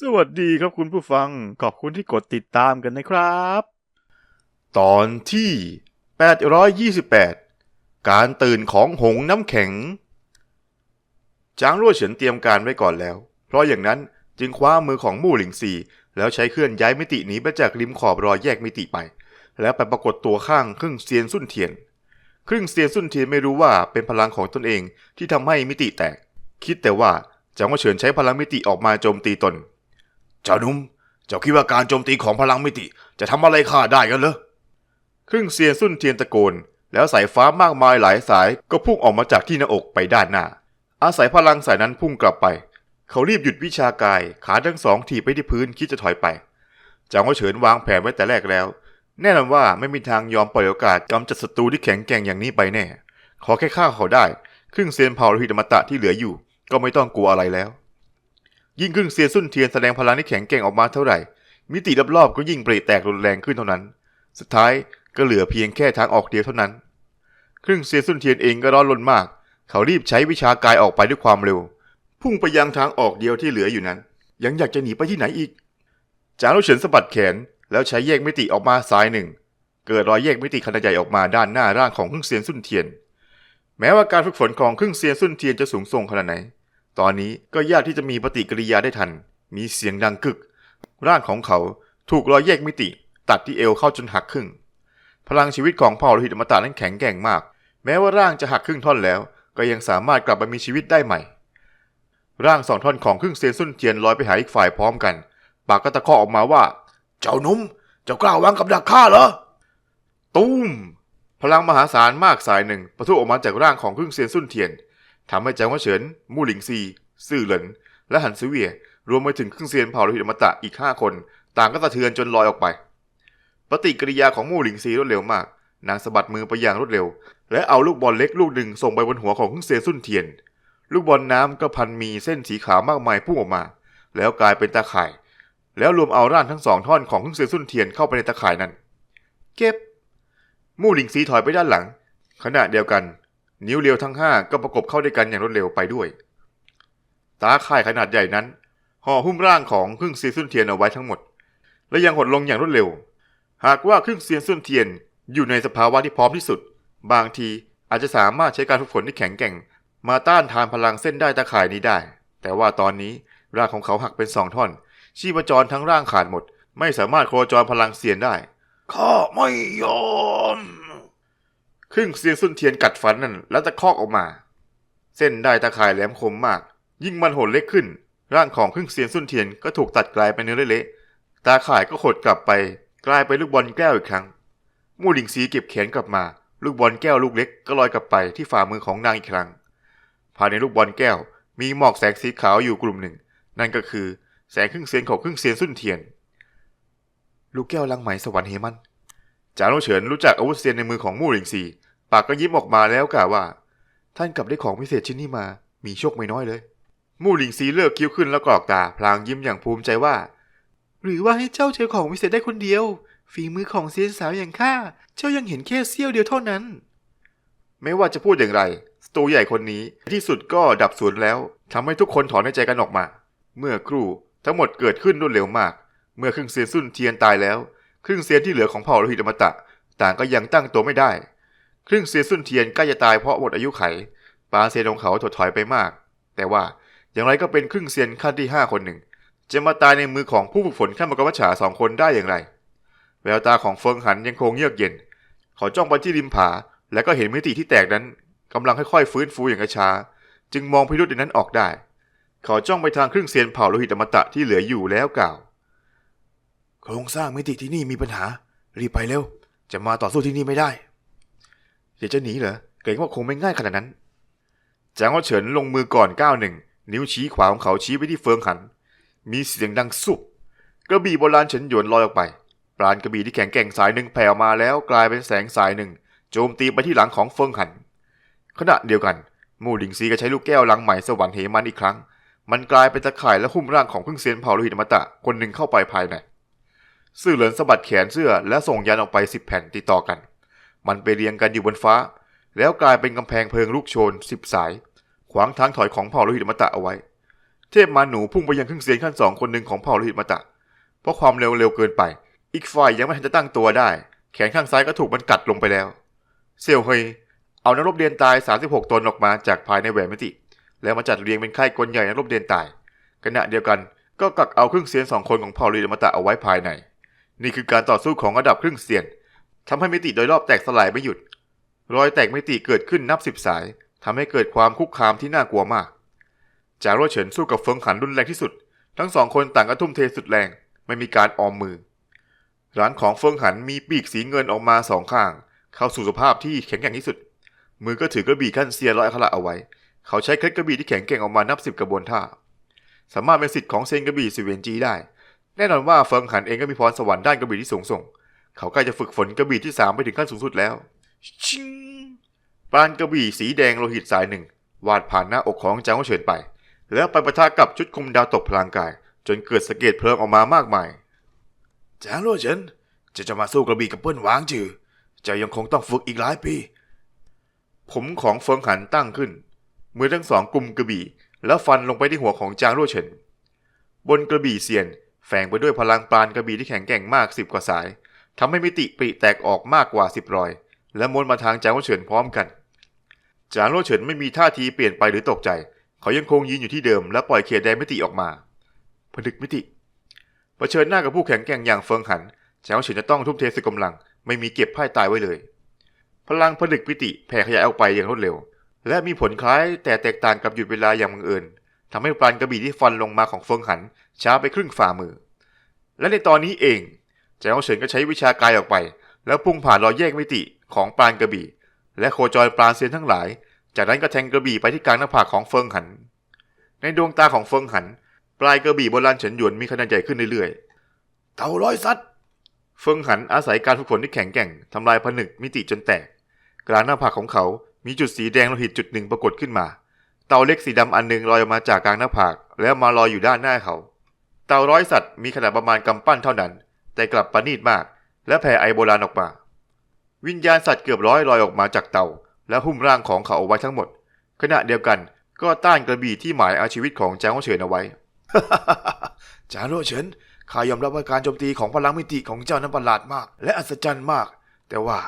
สวัสดีครับคุณผู้ฟัง ขอบคุณที่กดติดตามกันนะครับ ตอนที่ 828 การตื่นของหงน้ำแข็ง จางรั่วเฉินเตรียมการไว้ก่อนแล้ว เพราะอย่างนั้นจึงคว้ามือของมู่หลิงซีแล้วใช้เคลื่อนย้ายมิติหนีไปจากริมขอบรอยแยกมิติไป แล้วไปปรากฏตัวข้างครึ่งเซียนสุนเทียน ครึ่งเซียนสุนเทียนไม่รู้ว่าเป็นพลังของตนเองที่ทำให้มิติแตก คิดแต่ว่าจางว่าเฉินใช้พลังมิติออกมาโจมตีตน เจ้าหนุ่ม เจ้าคิดว่าการโจมตีของพลังมิติ จะทำอะไรข้าได้กันเหรอ ครึ่งเซียนสุนเทียนตะโกน แล้วสายฟ้ามากมายหลายสายก็พุ่งออกมาจากที่หน้าอกไปด้านหน้า อาศัยพลังสายนั้นพุ่งกลับไป เขารีบหยุดวิชากาย ขาทั้งสองถีบไปที่พื้นคิดจะถอยไป จางว่าเฉินวางแผนไว้แต่แรกแล้ว แน่นอนว่าไม่มีทางยอมปล่อยโอกาสกำจัดศัตรูที่แข็งแกร่งอย่างนี้ไปแน่ ขอแค่ฆ่าเขาได้ ครึ่งเซียนเผ่าโลหิตอมตะที่เหลืออยู่ ก็ไม่ต้องกลัวอะไรแล้ว ยิ่งครึ่งเซียนสุนเทียนแสดงพลังที่แข็งแกร่งออกมาเท่าไหร่ มิติรอบๆก็ยิ่งเปรตแตกรุนแรงขึ้นเท่านั้น สุดท้ายก็เหลือเพียงแค่ทางออกเดียวเท่านั้น ครึ่งเซียนสุนเทียนเองก็ร้อนรนมาก เขารีบใช้วิชากายออกไปด้วยความเร็ว พุ่งไปยังทางออกเดียวที่เหลืออยู่นั้น ยังอยากจะหนีไปที่ไหนอีก จางลุเฉินสะบัดแขนแล้วใช้แยกมิติออกมาซ้ายหนึ่ง เกิดรอยแยกมิติขนาดใหญ่ออกมาด้านหน้าร่างของครึ่งเซียนสุนเทียน แม้ว่าการฝึกฝนของครึ่งเซียนสุนเทียนจะสูงส่งขนาดไหน ตอนนี้ก็ยากที่จะมีปฏิกิริยาได้ทัน มีเสียงดังกึก ร่างของเขาถูกรอยแยกมิติ ตัดที่เอวเข้าจนหักครึ่ง พลังชีวิตของเผ่าโลหิตอมตะนั้นแข็งแกร่งมาก แม้ว่าร่างจะหักครึ่งท่อนแล้ว ก็ยังสามารถกลับมามีชีวิตได้ใหม่ ร่างสองท่อนของครึ่งเซียนสุนเทียนลอยไปหาอีกฝ่ายพร้อมกัน ปากก็ตะคอกออกมาว่า เจ้านุ่ม เจ้ากล้าวางกับดักข้าเหรอตูมพลังมหาศาลมากสายหนึ่งประทุออกมาจากร่างของครึ่งเซียนสุนเทียน ทำให้จางว่าเฉินมู่หลิงซีซื่อเหลิน และหันซือเวียรวมไปถึงครึ่งเซียนเผ่าโลหิตอมตะอีกห้าคน ต่างก็สะเทือนจนลอยออกไป ปฏิกิริยาของมู่หลิงซีรวดเร็วมาก นางสะบัดมือไปอย่างรวดเร็ว และเอาลูกบอลเล็กลูกหนึ่งส่งไปบนหัวของครึ่งเซียนสุนเทียน ลูกบอลน้ำก็พันมีเส้นสีขาวมากมายพุ่งออกมา แล้วกลายเป็นตาข่าย แล้วรวมเอาร่างทั้งสองท่อนของครึ่งเซียนสุนเทียนเข้าไปในตาข่ายนั้น เก็บมู่หลิงซีถอยไปด้านหลัง ขณะเดียวกัน นิ้วเรียวทั้งห้าก็ประกบเข้าด้วยกันอย่างรวดเร็วไปด้วย ตาข่ายขนาดใหญ่นั้นห่อหุ้มร่างของครึ่งเซียนสุนเทียนเอาไว้ทั้งหมด และยังหดลงอย่างรวดเร็ว หากว่าครึ่งเซียนสุนเทียนอยู่ในสภาวะที่พร้อมที่สุด บางทีอาจจะสามารถใช้การฝึกฝนที่แข็งแกร่ง มาต้านทานพลังเส้นได้ตาข่ายนี้ได้ แต่ว่าตอนนี้ร่างของเขาหักเป็นสองท่อน ชีพจรทั้งร่างขาดหมด ไม่สามารถโคจรพลังเสียนได้ ข้าไม่ยอม ครึ่งเซียนสุนเทียนกัดฟันนั่นแล้วตะคอกออกมา เส้นได้ตาข่ายแหลมคมมาก ยิ่งมันหดเล็กขึ้น ร่างของครึ่งเซียนสุนเทียนก็ถูกตัดกลายเป็นเนื้อเละๆตาข่ายก็ขดกลับไป กลายเป็นลูกบอลแก้วอีกครั้ง มู่หลิงซีเก็บแขนกลับมา ลูกบอลแก้วลูกเล็กก็ลอยกลับไปที่ฝ่ามือของนางอีกครั้ง ภายในลูกบอลแก้ว มีหมอกแสงสีขาวอยู่กลุ่มหนึ่ง นั่นก็คือแสงครึ่งเซียนของครึ่งเซียนสุนเทียน ลูกแก้วลังไหมสวรรค์เฮมันจางโลเฉินรู้จักอาวุธเซียนในมือของมู่หลิงซี ปากก็ยิ้มออกมาแล้วกล่าวว่า ท่านกลับได้ของพิเศษชิ้นนี้มา มีโชคไม่น้อยเลย มู่หลิงซีเลิกคิ้วขึ้นแล้วกรอกตา พลางยิ้มอย่างภูมิใจว่า หรือว่าให้เจ้าเจอของพิเศษได้คนเดียว ฝีมือของเซียนสาวอย่างข้า เจ้ายังเห็นแค่เสี้ยวเดียวเท่านั้น ไม่ว่าจะพูดอย่างไร สตูใหญ่คนนี้ที่สุดก็ดับสูญแล้วทำให้ทุกคนถอนหายใจกันออกมา เมื่อครู่ทั้งหมดเกิดขึ้นรวดเร็วมาก เมื่อครึ่งเซียนสุนเทียนตายแล้ว ครึ่งเซียนที่เหลือของเผ่าโลหิตอมตะ ต่างก็ยังตั้งตัวไม่ได้ ครึ่งเซียนสุนเทียนใกล้จะตายเพราะหมดอายุไข ปาเซียนของเขาถดถอยไปมาก แต่ว่าอย่างไรก็เป็นครึ่งเซียนขั้นที่ห้าคนหนึ่ง จะมาตายในมือของผู้ฝึกฝนขั้นมกวัชชาสองคนได้อย่างไร แววตาของเฟิงหันยังคงเยือกเย็น เขาจ้องไปที่ริมผา และก็เห็นมิติที่แตกนั้นกำลังค่อยๆฟื้นฟูอย่างช้า จึงมองพิรุษในนั้นออกได้ เขาจ้องไปทางครึ่งเซียนเผ่าโลหิตอมตะที่เหลืออยู่แล้วกล่าว โครงสร้างมิติที่นี่มีปัญหา รีบไปเร็ว จะมาต่อสู้ที่นี่ไม่ได้ อยากจะหนีเหรอเกรงว่าคงไม่ง่ายขนาดนั้นจางว่าเฉินลงมือก่อนก้าวหนึ่งนิ้วชี้ขวาของเขาชี้ไปที่เฟิงหัน มีเสียงดังสุบกระบี่โบราณเฉินหยวนลอยออกไป ปราณกระบี่ที่แข็งแกร่งสายหนึ่งแผ่ออกมาแล้วกลายเป็นแสงสายหนึ่ง โจมตีไปที่หลังของเฟิงหัน ขณะเดียวกันมู่หลิงซีก็ใช้ลูกแก้วลังใหม่สวรรค์เหมันอีกครั้ง มันกลายเป็นตะข่ายและหุ้มร่างของพึ่งเซียนเผ่าโลหิตอมตะคนหนึ่งเข้าไปภายใน ซื่อเหลินสะบัดแขนเสื้อและส่งยันออกไปสิบแผ่นติดต่อกัน มันไปเรียงกันอยู่บนฟ้า แล้วกลายเป็นกำแพงเพลิงลูกโชนสิบสาย ขวางทางถอยของเผ่าโลหิตมตะเอาไว้ เทพมารหนูพุ่งไปยังครึ่งเสียนขั้นสองคนหนึ่งของเผ่าโลหิตมตะ เพราะความเร็วเร็วเกินไป อีกฝ่ายยังไม่ทันจะตั้งตัวได้ แขนข้างซ้ายก็ถูกมันกัดลงไปแล้ว เซียวเฮยเอานักรบเดียนตาย 36 ตนออกมาจากภายในแหวนมิติ แล้วมาจัดเรียงเป็นค่ายกลใหญ่นักรบเดียนตายขณะเดียวกันก็กักเอาครึ่งเสียนสองคนของเผ่าโลหิตมตะเอาไว้ภายใน นี่คือการต่อสู้ของระดับครึ่งเสียน ทำให้มิติโดยรอบแตกสลายไม่หยุด รอยแตกมิติเกิดขึ้นนับสิบสายทำให้เกิดความคุกคามที่น่ากลัวมาก จาโร่เฉินสู้กับเฟิงหันรุนแรงที่สุด ทั้งสองคนต่างก็ทุ่มเทสุดแรง ไม่มีการออมมือ ร้านของเฟิงหันมีปีกสีเงินออกมาสองข้าง เข้าสู่สภาพที่แข็งแกร่งที่สุด มือก็ถือกระบี่ขั้นเซียร้อยอัคระเอาไว้ เขาใช้เคล็ดกระบี่ที่แข็งแกร่งออกมานับสิบกระบวนท่า สามารถเป็นสิทธิ์ของเซนกระบี่สิเวนจีได้ แน่นอนว่าเฟิงหันเองก็มีพรสวรรค์ด้านกระบี่ที่สูงส่ง เขาใกล้จะฝึกฝนกระบี่ที่สามไปถึงขั้นสูงสุดแล้ว ชิงปานกระบี่สีแดงโลหิตสายหนึ่ง วาดผ่านหน้าอกของจางเฉินไป แล้วไปปะทะกับชุดคุมดาวตกพลังกาย จนเกิดสะเก็ดเพลิงออกมามากมาย จางโลเฉินจะจะมาสู้กระบี่กับเปิ้นหวางจือจะยังคงต้องฝึกอีกหลายปี ผมของเฟิงหันตั้งขึ้น มือทั้งสองกุมกระบี่ แล้วฟันลงไปที่หัวของจางโลเฉิน บนกระบี่เซียนแฝงไปด้วยพลังปราณกระบี่ที่แข็งแกร่งมากสิบกว่าสาย ทำให้มิติปริแตกออกมากกว่าสิบรอย และม้วนมาทางจางโลเฉินพร้อมกันจางโลเฉินไม่มีท่าทีเปลี่ยนไปหรือตกใจ เขายังคงยืนอยู่ที่เดิมและปล่อยเขตแดนมิติออกมา ผนึกมิติเผชิญหน้ากับผู้แข็งแกร่งอย่างเฟิงหันจางโลเฉินจะต้องทุ่มเทสกำลัง ไม่มีเก็บพ่ายตายไว้เลย พลังผนึกมิติแผ่ขยายออกไปอย่างรวดเร็ว และมีผลคล้ายแต่แตกต่างกับหยุดเวลาอย่างบังเอิญทำให้ปราณกระบี่ที่ฟันลงมาของเฟิงหันช้าไปครึ่งฝ่ามือ และในตอนนี้เอง จางโลเฉินก็ใช้วิชากายออกไป แล้วพุ่งผ่านรอยแยกมิติของปราณกระบี่ และโคจรปราณเซียนทั้งหลาย จากนั้นก็แทงกระบี่ไปที่กลางหน้าผากของเฟิงหัน ในดวงตาของเฟิงหัน ปลายกระบี่โบราณเฉินหยวนมีขนาดใหญ่ขึ้นเรื่อยๆเต่าร้อยซัดเฟิงหันอาศัยการฝึกฝนที่แข็งแกร่งทำลายผนึกมิติจนแตก กลางหน้าผากของเขา มีจุดสีแดงโลหิตจุดหนึ่งปรากฏขึ้นมา เต่าเล็กสีดำอันหนึ่งลอยออกมาจากกลางหน้าผาก แล้วมาลอยอยู่ด้านหน้าเขา เต่าร้อยสัตว์มีขนาดประมาณกำปั้นเท่านั้น แต่กลับประณีตมาก และแผ่ไอโบราณออกมา วิญญาณสัตว์เกือบร้อยลอยออกมาจากเต่าและหุ้มร่างของเขาเอาไว้ทั้งหมด ขณะเดียวกันก็ต้านกระบี่ที่หมายเอาชีวิตของจางโอเฉินเอาไว้จางโอเฉินข้ายอมรับว่าการโจมตีของพลังมิติของเจ้านั้นประหลาดมาก และอัศจรรย์มาก แต่ว่า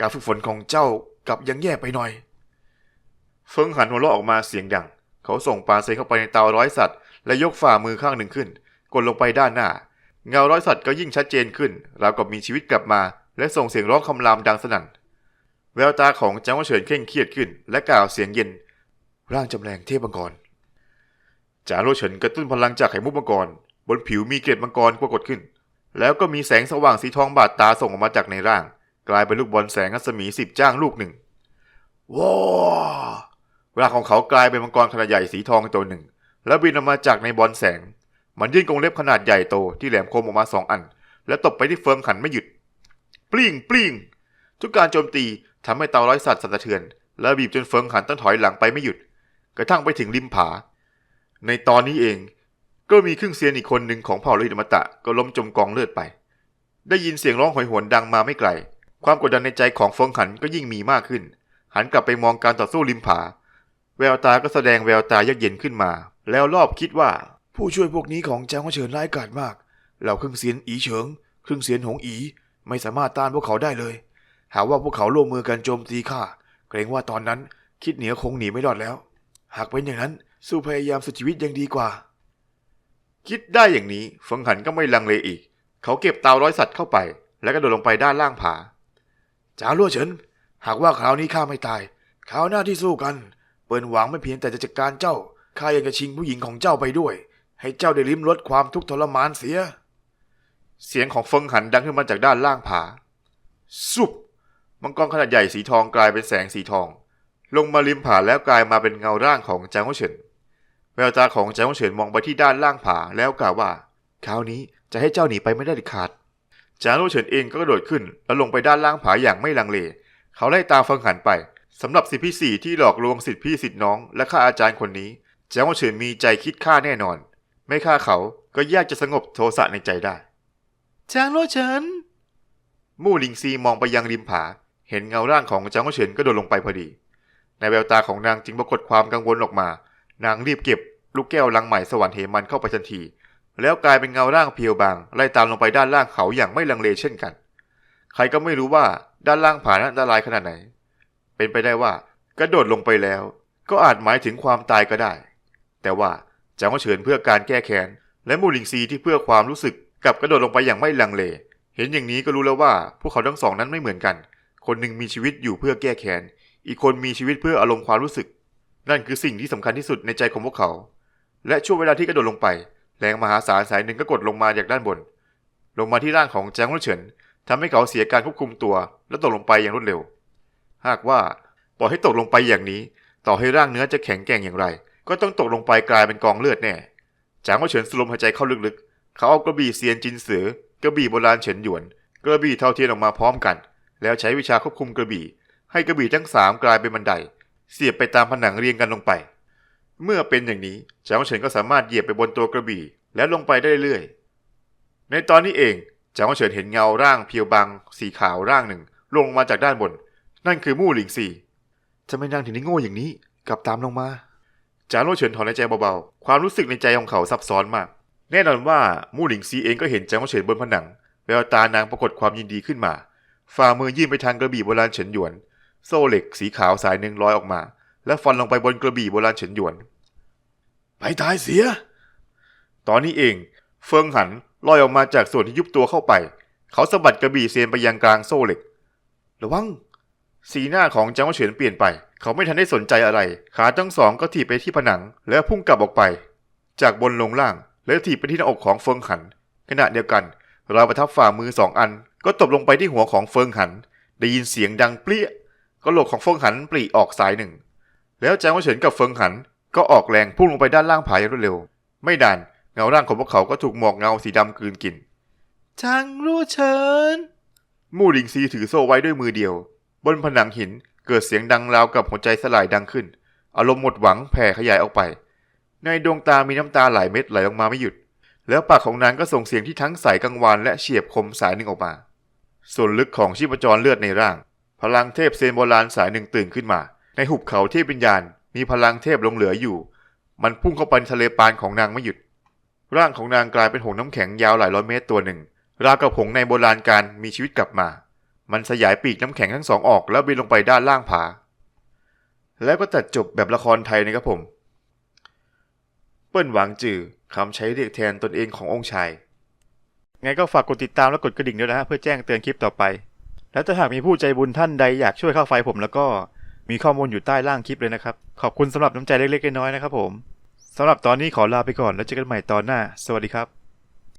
การฝึกฝนของเจ้ากลับยังแย่ไปหน่อย เฟิงหันหัวเราะออกมาเสียงดัง เขาส่งปลาเซเข้าไปในเตาร้อยสัตว์ และยกฝ่ามือข้างหนึ่งขึ้น กดลงไปด้านหน้า เงาร้อยสัตว์ก็ยิ่งชัดเจนขึ้น ราวกับมีชีวิตกลับมา และส่งเสียงร้องคำรามดังสนั่น แววตาของจางหวะเฉินเคร่งเครียดขึ้น และกล่าวเสียงเย็น ร่างจำแรงเทพมังกรจางโลเฉินกระตุ้นพลังจากไข่มุกมังกร บนผิวมีเกล็ดมังกรปรากฏขึ้น แล้วก็มีแสงสว่างสีทองบาดตาส่งออกมาจากในร่าง กลายเป็นลูกบอลแสงรัศมีสิบจ้างลูกหนึ่งว้าวร่างของเขากลายเป็นมังกรขนาดใหญ่สีทองตัวหนึ่ง แล้วบินออกมาจากในบอลแสง มันยื่นกรงเล็บขนาดใหญ่โตที่แหลมคมออกมาสองอัน แล้วตบไปที่เฟิงขันไม่หยุด ปลิ้งปลิ้งทุกการโจมตีทำให้เตาร้อยสัตว์สั่นสะเทือน และบีบจนเฟิงขันต้องถอยหลังไปไม่หยุด กระทั่งไปถึงริมผา ในตอนนี้เอง ก็มีครึ่งเซียนอีกคนหนึ่งของเผ่าลิดมตะก็ล้มจมกองเลือดไป ได้ยินเสียงร้องหอยหวนดังมาไม่ไกล ความกดดันในใจของเฟิงขันก็ยิ่งมีมากขึ้น หันกลับไปมองการต่อสู้ริมผา แววตาก็แสดงแววตายือกเย็นขึ้นมา แล้วรอบคิดว่า ผู้ช่วยพวกนี้ของจางว่าเฉินร้ายกาจมาก เหล่าครึ่งเซียนอีเฉิง ครึ่งเซียนหงอี ไม่สามารถต้านพวกเขาได้เลย หากว่าพวกเขาร่วมมือกันโจมตีข้า เกรงว่าตอนนั้นคิดเหนียวคงหนีไม่รอดแล้ว หากเป็นอย่างนั้น สู้พยายามสุดชีวิตยังดีกว่า คิดได้อย่างนี้ฟิงหันก็ไม่ลังเลอีก เขาเก็บเตาร้อยสัตว์เข้าไป แล้วก็โดดลงไปด้านล่างผาจาลั่วเฉิน หากว่าคราวนี้ข้าไม่ตายคราวหน้าที่สู้กัน เปิ้นหวังไม่เพียงแต่จะจัดการเจ้าข้ายังจะชิงผู้หญิงของเจ้าไปด้วย ให้เจ้าได้ลิ้มรสความทุกข์ทรมานเสีย เสียงของเฟิงหันดังขึ้นมาจากด้านล่างผาสุบมังกรขนาดใหญ่สีทองกลายเป็นแสงสีทอง ลงมาริมผาแล้วกลายมาเป็นเงาร่างของจางฮวเฉินแววตาของจางฮวเฉินมองไปที่ด้านล่างผาแล้วกล่าวว่าคราวนี้จะให้เจ้าหนีไปไม่ได้เด็ดขาดจางฮวเฉินเองก็กระโดดขึ้น แล้วลงไปด้านล่างผาอย่างไม่ลังเลเขาไล่ตามเฟิงหันไปสำหรับสิทธิพี่สี่ที่หลอกลวงสิทธิพี่สิทธิน้อง และฆ่าอาจารย์คนนี้จางฮวเฉินมีใจคิดฆ่าแน่นอน ไม่ฆ่าเขาก็ยากจะสงบโทสะในใจได้จางโลเฉินมู่หลิงซีมองไปยังริมผา เห็นเงาร่างของจางโลเฉินก็โดดลงไปพอดี ในแววตาของนางจึงปรากฏความกังวลออกมา นางรีบเก็บ ลูกแก้วลังใหม่สวรรค์เหมันเข้าไปทันที แล้วกลายเป็นเงาร่างเพียวบาง ไล่ตามลงไปด้านล่างเขาอย่างไม่ลังเลเช่นกัน ใครก็ไม่รู้ว่าด้านล่างผานั้นอันตรายขนาดไหน เป็นไปได้ว่ากระโดดลงไปแล้ว ก็อาจหมายถึงความตายก็ได้ แต่ว่า จางก็เฉินเพื่อการแก้แค้น และมูหลิงซีที่เพื่อความรู้สึกกับกระโดดลงไปอย่างไม่ลังเล เห็นอย่างนี้ก็รู้แล้วว่าพวกเขาทั้งสองนั้นไม่เหมือนกัน คนหนึ่งมีชีวิตอยู่เพื่อแก้แค้น อีกคนมีชีวิตเพื่ออารมณ์ความรู้สึก นั่นคือสิ่งที่สำคัญที่สุดในใจของพวกเขา และช่วงเวลาที่กระโดดลงไป แรงมหาศาลสายหนึ่งก็กดลงมาจากด้านบน ลงมาที่ร่างของแจงรุ่เฉินทำให้เขาเสียการควบคุมตัว และตกลงไปอย่างรวดเร็ว หากว่าปล่อยให้ตกลงไปอย่างนี้ ต่อให้ร่างเนื้อจะแข็งแกร่งอย่างไร ก็ต้องตกลงไปกลายเป็นกองเลือดแน่ จางก็เฉินสลมหายใจเข้าลึกๆ เขาเอากระบี่เซียนจินเสือกระบี่โบราณเฉินหยวน กระบี่เท่าเทียนออกมาพร้อมกัน แล้วใช้วิชาควบคุมกระบี่ ให้กระบี่ทั้งสามกลายเป็นบันได เสียบไปตามผนังเรียงกันลงไป เมื่อเป็นอย่างนี้จางก็เฉินก็สามารถเหยียบไปบนตัวกระบี่ แล้วลงไปได้เรื่อยๆในตอนนี้เองจางก็เฉินเห็นเงาร่างเพียวบางสีขาวร่างหนึ่ง ลงมาจากด้านบน นั่นคือมู่หลิงซีจะไม่นั่งถึงได้โง่อย่างนี้ กลับตามลงมา จางโลเฉินถอนหายใจเบาๆ ความรู้สึกในใจของเขาซับซ้อนมาก แน่นอนว่ามู่หลิงซีเองก็เห็นจางโลเฉินบนผนัง แววตานางปรากฏความยินดีขึ้นมา ฝ่ามือยื่นไปทางกระบี่โบราณเฉินหยวน โซ่เหล็กสีขาวสายหนึ่งลอยออกมา และฟันลงไปบนกระบี่โบราณเฉินหยวน ไปตายเสีย ตอนนี้เอง เฟิงหันลอยออกมาจากส่วนที่ยุบตัวเข้าไป เขาสะบัดกระบี่เซียนไปยังกลางโซ่เหล็ก ระวัง สีหน้าของจางโลเฉินเปลี่ยนไป เขาไม่ทันได้สนใจอะไร ขาทั้งสองก็ถีบไปที่ผนัง แล้วพุ่งกลับออกไป จากบนลงล่าง แล้วถีบไปที่หน้าอกของเฟิงหัน ขณะเดียวกันราวประทับฝ่ามือสองอัน ก็ตบลงไปที่หัวของเฟิงหัน ได้ยินเสียงดังเปรี้ยกระโหลกของเฟิงหันปลีออกสายหนึ่ง แล้วจางว่าเฉินกับเฟิงหัน ก็ออกแรงพุ่งลงไปด้านล่างผายางรวดเร็ว ไม่ดานเงาร่างของพวกเขาก็ถูกหมอกเงาสีดำกลืนกินจางรู้เฉินมู่หลิงซีถือโซ่ไว้ด้วยมือเดียว บนผนังหิน เกิดเสียงดังราวกับหัวใจสลายดังขึ้น อารมณ์หมดหวังแผ่ขยายออกไป ในดวงตามีน้ำตาหลายเม็ดไหลออกมาไม่หยุด แล้วปากของนางก็ส่งเสียงที่ทั้งใสกังวานและเฉียบคมสายหนึ่งออกมา ส่วนลึกของชีพจรเลือดในร่าง พลังเทพเซนโบราณสายหนึ่งตื่นขึ้นมา ในหุบเขาเทพวิญญาณ มีพลังเทพลงเหลืออยู่ มันพุ่งเข้าไปทะเลปานของนางไม่หยุด ร่างของนางกลายเป็นหงน้ำแข็งยาวหลายร้อยเมตรตัวหนึ่งราวกับหงในโบราณการมีชีวิตกลับมา มันสยายปีกน้ำแข็งทั้งสองออกแล้วบินลงไปด้านล่างผา แล้วก็ตัดจบแบบละครไทยนะครับผม เปิ้นหวังจือคำใช้เรียกแทนตนเองขององค์ชาย ไงก็ฝากกดติดตามและกดกระดิ่งด้วยนะฮะเพื่อแจ้งเตือนคลิปต่อไป แล้วถ้าหากมีผู้ใจบุญท่านใดอยากช่วยเข้าไฟผมแล้วก็มีข้อมูลอยู่ใต้ล่างคลิปเลยนะครับ ขอบคุณสำหรับน้ำใจเล็กๆน้อยๆนะครับผมสำหรับตอนนี้ขอลาไปก่อนแล้วเจอกันใหม่ตอนหน้า สวัสดีครับ